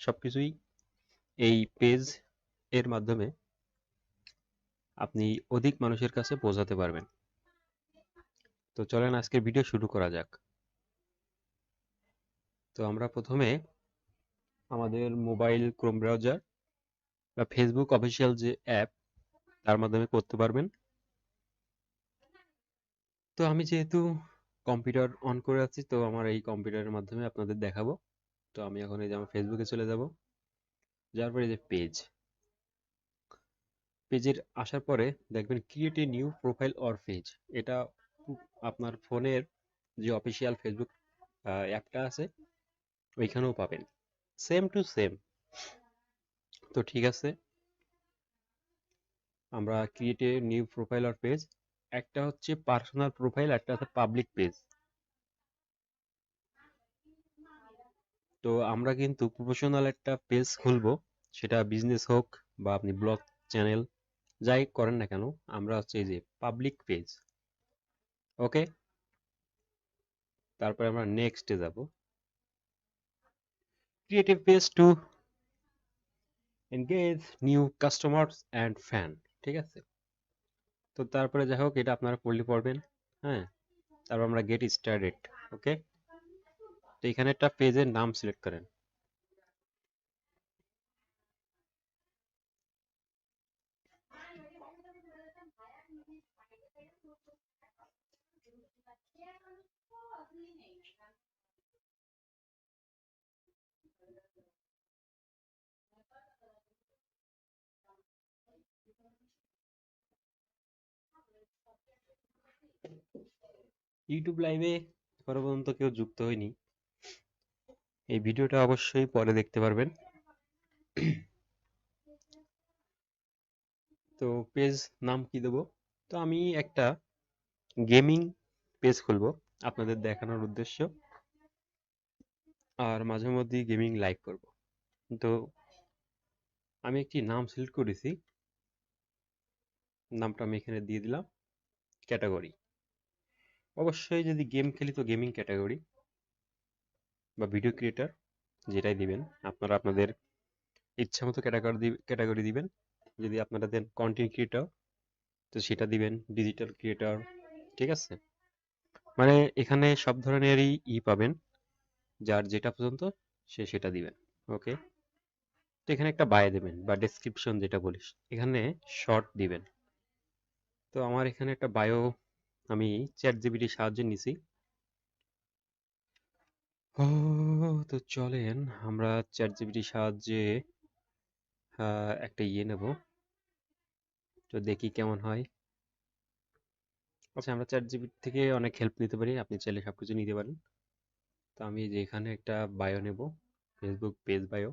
সবকিছুই এই পেজ এর মাধ্যমে আপনি অধিক মানুষের কাছে পৌঁছাতে পারবেন। তো চলেন আজকের ভিডিও শুরু করা যাক। তো আমরা প্রথমে আমাদের মোবাইল ক্রোম ব্রাউজার বা ফেসবুক অফিসিয়াল যে অ্যাপ তার মাধ্যমে করতে পারবেন। তো আমি যেহেতু কম্পিউটার অন করে আছি, তো আমার এই কম্পিউটারের মাধ্যমে আপনাদের দেখাবো। তো আমি এখন এই যে আমার ফেসবুকে চলে যাব। যাওয়ার পরে যে পেজ পেজের আসার পরে দেখবেন create a new profile or page এটা আপনার ফোনের যে অফিসিয়াল ফেসবুক অ্যাপটা আছে, ওইখানেও পাবেন। সেম টু সেম তো ঠিক আছে। আমরা create a new profile or page একটা হচ্ছে পার্সোনাল প্রোফাইল একটা হচ্ছে পাবলিক পেজ তো আমরা কিন্তু প্রফেশনাল একটা পেজ খুলবো। সেটা বিজনেস হোক বা আপনি ব্লগ চ্যানেল যাই করেন না কেন, আমরা হচ্ছে যে পাবলিক পেজ ওকে তারপরে আমরা নেক্সটে যাব। Creative page to engage new customers and fan ঠিক আছে? তো তারপরে যাই হোক, এটা আপনারা পড়লে পড়বেন হ্যাঁ? তারপর আমরা গেট স্টার্টেড ওকে তো এখানে একটা পেজের নাম সিলেক্ট করেন। ইউটিউব লাইভে এখনও পর্যন্ত কেউ যুক্ত হয়নি। এই ভিডিওটা অবশ্যই পরে দেখতে পারবেন। তো পেজ নাম কি দেব? তো আমি একটা গেমিং পেজ খুলবো আপনাদের দেখানোর উদ্দেশ্য। আর মাঝে মধ্যেই গেমিং লাইভ করব। তো আমি একটি নাম সিলেক্ট করেছি। নামটা আমি এখানে দিয়ে দিলাম, ক্যাটাগরি। অবশ্যই যদি গেম খেলি তো গেমিং ক্যাটাগরি। বা ভিডিও ক্রিয়েটার যেটাই দিবেন, আপনারা আপনাদের ইচ্ছা মতো ক্যাটাগরি ক্যাটাগরি দিবেন। যদি আপনারা দেন কন্টেন্ট ক্রিয়েটর তো সেটা দিবেন ডিজিটাল ক্রিয়েটর ঠিক আছে? মানে এখানে সব ধরনেরই ই পাবেন, যার যেটা পর্যন্ত সে সেটা দিবেন ওকে তো এখানে একটা বায়ে দেবেন, বা ডেসক্রিপশন যেটা বলিস, এখানে শর্ট দিবেন। তো আমার এখানে একটা বায়ো আমি চ্যাট জিবিটির সাহায্যে নিছি। তো চলেন আমরা চ্যাট জিবিটির সাহায্যে একটা ইয়ে নেব। তো দেখি কেমন হয়। আচ্ছা আমরা চ্যাট জিবিটি থেকে অনেক হেল্প নিতে পারি। আপনি চাইলে সব কিছু নিতে পারেন। তো আমি যে এখানে একটা বায়ো নেব ফেসবুক পেজ বায়ো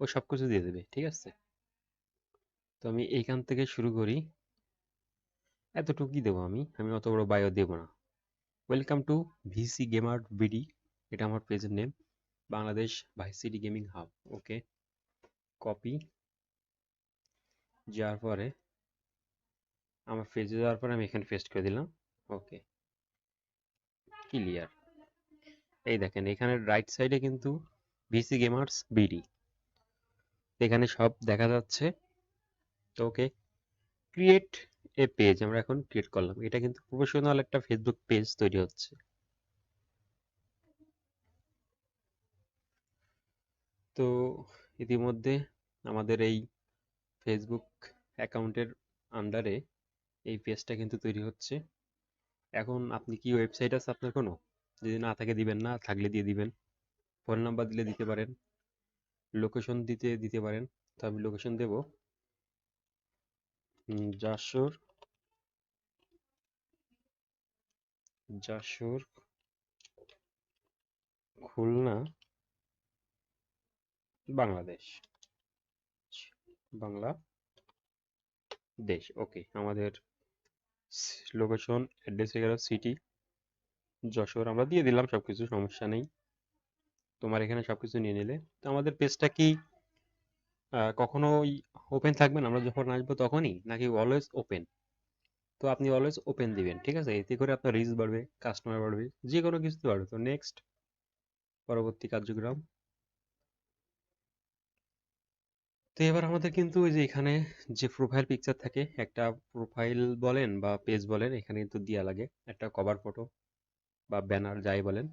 ও সব কিছু দিয়ে দেবে, ঠিক আছে? তো আমি এইখান থেকে শুরু করি। এতটুকুই দেবো আমি। আমি অত বড় বায়ো দেব না। Welcome to VC gamer BD এটা আমার পেজের name Bangladesh Vice City gaming hub okay copy যাওয়ার পরে, আমার পেজে যাওয়ার পরে আমি এখানে পেস্ট করে দিলাম ওকে ক্লিয়ার এই দেখেন, এখানে রাইট সাইডে কিন্তু ভিসি গেমার্স বিডি এখানে সব দেখা যাচ্ছে, তো ওকে ক্রিয়েট এ পেজ আমরা এখন ক্রিয়েট করলাম। এটা কিন্তু প্রফেশনাল একটা ফেসবুক পেজ তৈরি হচ্ছে। তো ইতিমধ্যে আমাদের এই ফেসবুক অ্যাকাউন্টের আন্ডারে এই পেজটা কিন্তু তৈরি হচ্ছে। এখন আপনি কি ওয়েবসাইট আছে আপনার কোনো? যদি না থাকে দিবেন না, থাকলে দিয়ে দিবেন। ফোন নাম্বার দিলে দিতে পারেন। লোকেশন দিতে দিতে পারেন। তো আমি লোকেশন দেব। যশোর। যশোর, খুলনা। বাংলাদেশ। বাংলা দেশ ওকে আমাদের লোকেশন অ্যাড্রেস হয়ে গেল সিটি যশোর। আমরা দিয়ে দিলাম সবকিছু, সমস্যা নেই। তোমার এখানে সবকিছু নিয়ে নিলে। তো আমাদের পেজটা কি? কখনো ওপেন থাকবেন আমরা যখন আসব তখনই? নাকি অলওয়েজ ওপেন তো আপনি অলওয়েজ ওপেন দিবেন, ঠিক আছে? এতে করে আপনার রিচ বাড়বে কাস্টমার বাড়বে যে কোনো কিছু বাড়বে। তো নেক্সট পরবর্তী কার্যক্রম। তো এবার আমাদের কিন্তু ওই যে এখানে যে প্রোফাইল পিকচার থাকে, একটা প্রোফাইল বলেন বা পেজ বলেন, এখানে কিন্তু দেওয়া লাগে। একটা কভার ফটো বা ব্যানার যাই বলেন।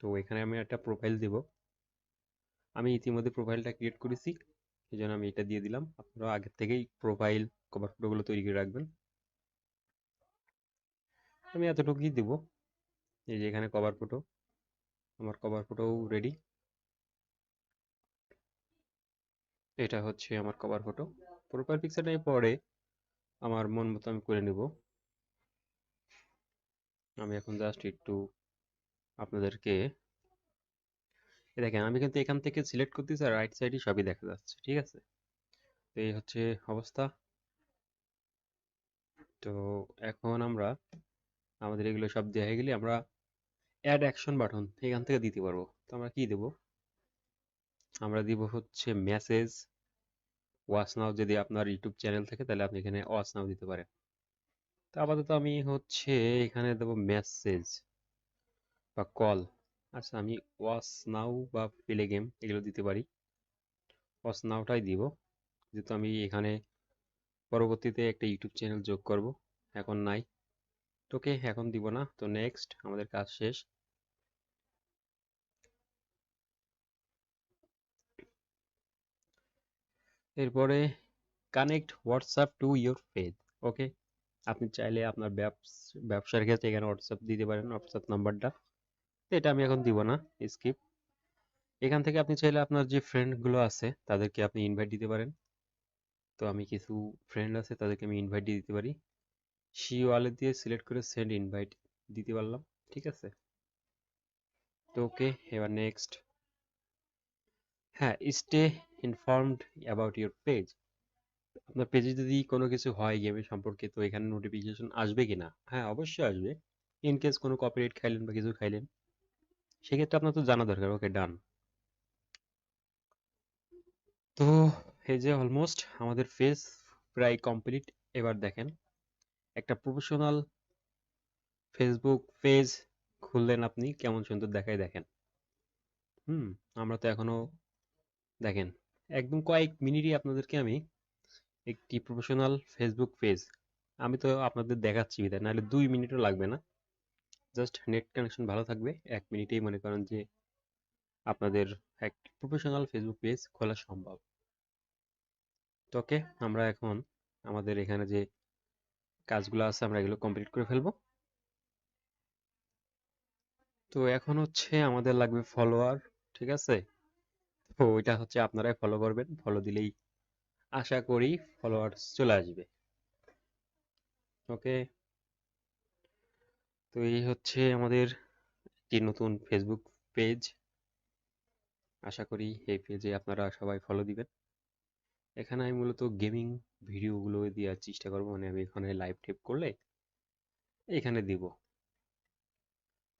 তো এখানে আমি একটা প্রোফাইল দিব। আমি ইতিমধ্যে প্রোফাইলটা ক্রিয়েট করেছি এই জন্য আমি এটা দিয়ে দিলাম। আপনারা আগের থেকেই প্রোফাইল কভার ফটোগুলো তৈরি করে রাখবেন। আমি এতটুকুই দিব। এই যে এখানে কভার ফটো আমার কভার ফটোও রেডি এটা হচ্ছে আমার কভার ফটো প্রোফাইল পিকচারটা পরে আমার মন মতো আমি করে নেব। আমি এখন জাস্ট একটু আপনাদেরকে দেখেন, আমি কিন্তু এখান থেকে সিলেক্ট করতেছি আর রাইট সাইডে সবই দেখা যাচ্ছে, ঠিক আছে? তো এই হচ্ছে অবস্থা। তো এখন আমরা, আমাদের এগুলো সব দেওয়া হয়ে গেলে আমরা অ্যাড অ্যাকশন বাটন এখান থেকে দিতে পারব। তো আমরা কি দেব? আমরা দিব হচ্ছে মেসেজ ওয়াচ নাও যদি আপনার ইউটিউব চ্যানেল থাকে, তাহলে আপনি এখানে ওয়াচ নাও দিতে পারেন। তো আপাতত আমি হচ্ছে এখানে দেবো মেসেজ বা কল আচ্ছা আমি ওয়াচ নাও বা প্লে গেম এগুলো দিতে পারি। ওয়াচ নাওটাই দিব। যেহেতু আমি এখানে পরবর্তীতে একটা ইউটিউব চ্যানেল যোগ করব, এখন নাই। তোকে এখন দিব না। তো নেক্সট আমাদের কাজ শেষ। এরপরে connect WhatsApp to your page okay আপনি চাইলে আপনার ব্যবসার ক্ষেত্রে এখানে হোয়াটসঅ্যাপ দিতে পারেন হোয়াটসঅ্যাপ নাম্বারটা। তো এটা আমি এখন দিব না স্কিপ এখান থেকে আপনি চাইলে আপনার যে ফ্রেন্ডগুলো আছে, তাদেরকে আপনি ইনভাইট দিতে পারেন। তো আমি কিছু ফ্রেন্ড আছে, তাদেরকে আমি ইনভাইট দিয়ে দিতে পারি। সি ওয়ালেট দিয়ে সিলেক্ট করে সেন্ড ইনভাইট দিতে পারলাম, ঠিক আছে? তো ওকে এবার নেক্সট হ্যাঁ stay informed about your page আপনার পেজে যদি কোনো কিছু হয় গেমের সম্পর্কে, তো এখানে নোটিফিকেশন আসবে কি না? হ্যাঁ অবশ্যই আসবে। ইন কেস কোনো কপিরাইট খাইলেন বা কিছু খাইলেন, সেক্ষেত্রে আপনার তো জানা দরকার। ওকে ডান তো এই যে অলমোস্ট আমাদের ফেস প্রায় কমপ্লিট এবার দেখেন, একটা প্রফেশনাল ফেসবুক পেজ খুললেন আপনি, কেমন সুন্দর দেখায় দেখেন। হুম, আমরা তো এখনও দেখেন। একদম কয়েক মিনিটই আপনাদেরকে আমি একটি প্রফেশনাল ফেসবুক পেজ আমি তো আপনাদের দেখাচ্ছি বিদায় নাহলে দুই মিনিটও লাগবে না। জাস্ট নেট কানেকশন ভালো থাকবে। এক মিনিটেই মনে করেন যে আপনাদের এক প্রফেশনাল ফেসবুক পেজ খোলা সম্ভব। তো ওকে আমরা এখন আমাদের এখানে যে কাজগুলো আছে, আমরা এগুলো কমপ্লিট করে ফেলব। তো এখন হচ্ছে আমাদের লাগবে ফলোয়ার ঠিক আছে? ওইটা হচ্ছে আপনারাই ফলো করবেন। ফলো দিলেই আশা করি ফলোয়ার্স চলে আসবে। ওকে তো এই হচ্ছে আমাদের একটি নতুন ফেসবুক পেজ আশা করি এই পেজে আপনারা সবাই ফলো দিবেন। এখানে আমি মূলত গেমিং ভিডিওগুলো দেওয়ার চেষ্টা করব। মানে আমি এখানে লাইভ টেপ করলে এখানে দিব।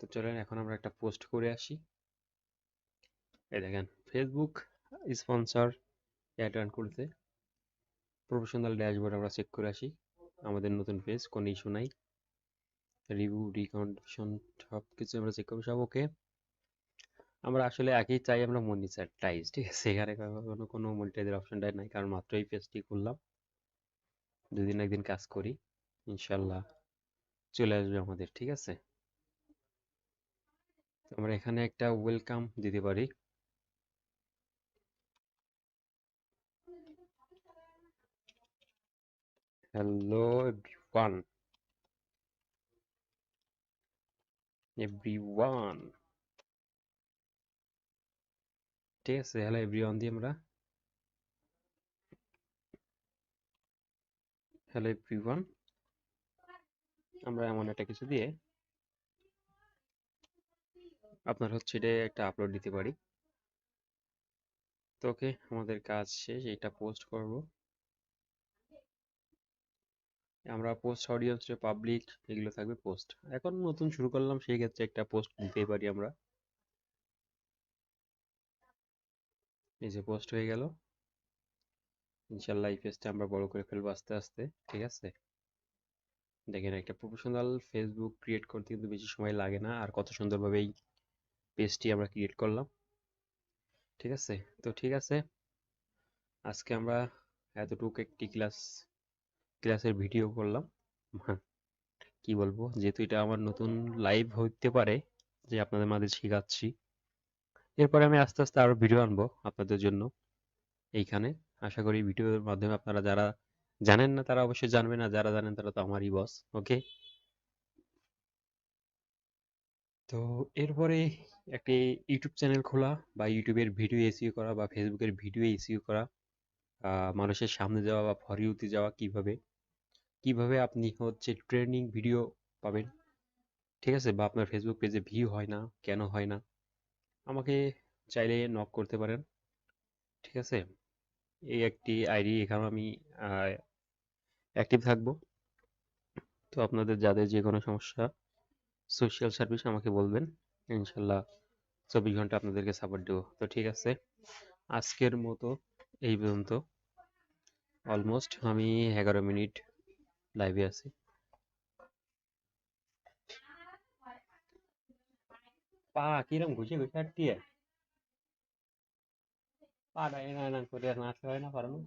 তো চলেন, এখন আমরা একটা পোস্ট করে আসি। এই দেখেন ফেসবুক স্পন্সর অ্যাড রান করতে প্রফেশনাল ড্যাশবোর্ড আমরা চেক করে আসি, আমাদের নতুন পেজ কোনো ইস্যু নাই রিভিউ রিকন্ডিশন সব কিছু আমরা চেক করব, সব ওকে আমরা আসলে আগেই চাই, আমরা মনিটাইজ ঠিক আছে? এখানে কোনো কোনো মনিটাইজের অপশনটাই নাই, কারণ মাত্র এই পেজটি খুললাম। দুদিন একদিন কাজ করি ইনশাল্লাহ চলে আসবে আমাদের, ঠিক আছে? আমরা এখানে একটা ওয়েলকাম দিতে পারি। Hello everyone. এভরিওয়ান। ঠিক আছে, হ্যালো এভরিওয়ান দিয়ে আমরা। Hello everyone. আমরা এমন একটা কিছু দিয়ে আপনার হচ্ছে এটা একটা আপলোড দিতে পারি। তো ওকে আমাদের কাজ শেষ এটা পোস্ট করব। আমরা পোস্ট অডিয়েন্স পাবলিক এগুলো থাকবে পোস্ট এখন নতুন শুরু করলাম, সেই ক্ষেত্রে একটা পোস্ট দিতেই পারি আমরা। এই যে পোস্ট হয়ে গেল। ইনশাল্লাহ এই পেজটা আমরা বড় করে ফেলব আস্তে আস্তে, ঠিক আছে? দেখেন, একটা প্রফেশনাল ফেসবুক ক্রিয়েট করতে কিন্তু বেশি সময় লাগে না, আর কত সুন্দরভাবে এই পেজটি আমরা ক্রিয়েট করলাম। ঠিক আছে? তো ঠিক আছে। আজকে আমরা এতটুকু একটি ক্লাস ক্লাসের ভিডিও করলাম। কি বলব? যেহেতু এটা আমার নতুন লাইভ হইতে পারে, যে আপনাদের মাঝে শেখাচ্ছি। এরপরে আমি আস্তে আস্তে আরও ভিডিও আনব আপনাদের জন্য। এইখানে আশা করি ভিডিওর মাধ্যমে আপনারা যারা জানেন না, তারা অবশ্যই জানবেন, আর যারা জানেন তারা তো আমারই বস ওকে তো এরপরে একটি ইউটিউব চ্যানেল খোলা, বা ইউটিউবের ভিডিও এসিও করা, বা ফেসবুকের ভিডিও এসিও করা। মানুষের সামনে যাওয়া বা ফর ইউতে যাওয়া কীভাবে? কীভাবে আপনি হচ্ছে ট্রেনিং ভিডিও পাবেন? ঠিক আছে? বা আপনার ফেসবুক পেজে ভিউ হয় না, কেন হয় না? আমাকে চাইলে নক করতে পারেন। ঠিক আছে? এই একটি আইডি এখানে আমি অ্যাক্টিভ থাকব। তো আপনাদের যাদের যে কোনো সমস্যা সোশ্যাল সার্ভিস আমাকে বলবেন। ইনশাল্লাহ চব্বিশ ঘণ্টা আপনাদেরকে সাপোর্ট দেবো। তো ঠিক আছে? আজকের মতো এই পর্যন্ত অলমোস্ট আমি এগারো মিনিট লাইভে আছি পা কিরম ঘুষে ঘুষে পা পাটা এনা না করে নাচতে হয় না পারানো